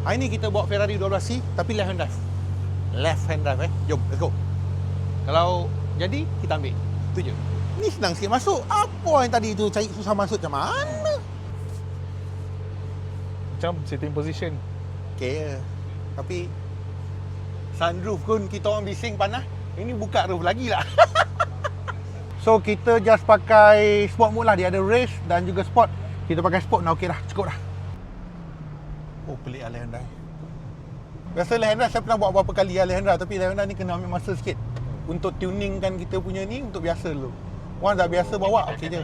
Hari ni kita bawa Ferrari 12C tapi left hand drive. Left hand drive eh. Jom, let's go. Kalau jadi, kita ambil. Itu je. Ni senang sikit masuk. Apa yang tadi tu cari susah masuk macam mana? Macam sitting position. Okay. Tapi sunroof pun kita orang bising panas. Ini buka roof lagi lah. so kita just pakai sport mode lah. Dia ada race dan juga sport. Kita pakai sport dah okey dah. Cukup dah. Oh pelik Alejandra. Biasa Alejandra saya pernah buat beberapa kali Alejandra tapi Alejandra ni kena ambil masa sikit. Untuk tuningkan kita punya ni untuk biasa dulu. Orang dah biasa bawa okey je.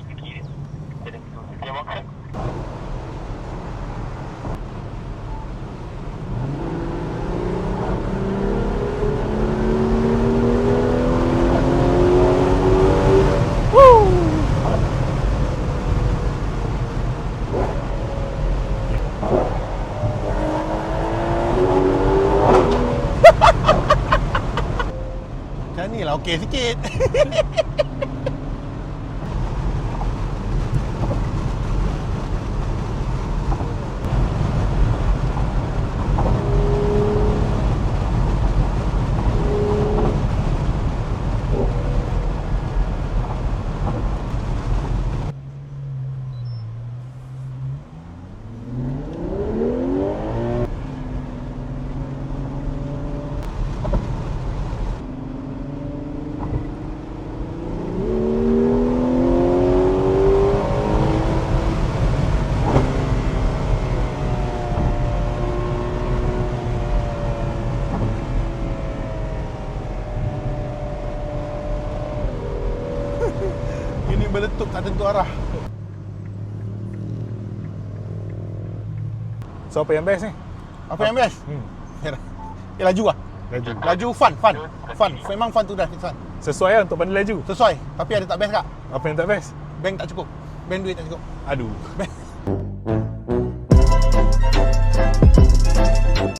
Macam ni lah okey sikit. Ini meletup tak tentu arah. So apa yang best ni? Apa yang best? Hmm. Eh, laju lah. Laju. Laju fun, fun. Fun. Memang fun tu dah, fun. Sesuai lah untuk pandai laju. Sesuai. Tapi ada tak best kak? Apa yang tak best? Bank tak cukup. Bank duit tak cukup. Aduh.